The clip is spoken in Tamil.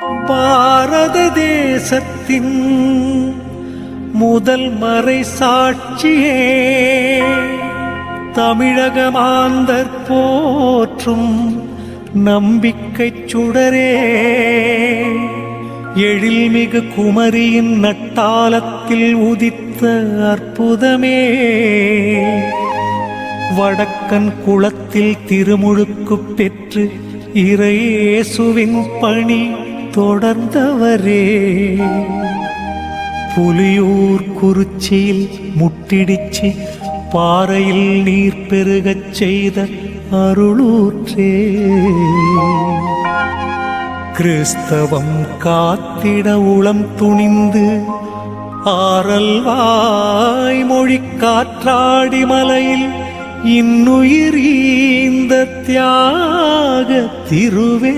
பாரத தேசத்தின் முதல் மறை சாட்சியே. தமிழக மாந்தர் போற்றும் நம்பிக்கை சுடரே. எழில்மிகு குமரியின் நட்டாலத்தில் உதித்த அற்புதமே. வடக்கன் குளத்தில் திருமுழுக்கு பெற்று இறையேசுவின் பணி தொடர்ந்தவரே. புலியூர் குறிச்சியில் முட்டிடிச்சு பாறையில் நீர் பெருகச் செய்த அருளூற்றே. கிறிஸ்தவம் காத்திட உளம் துணிந்து ஆரல் வாய் மொழி காற்றாடி மலையில் இன்னுயிர் ஈந்த தியாக திருவே.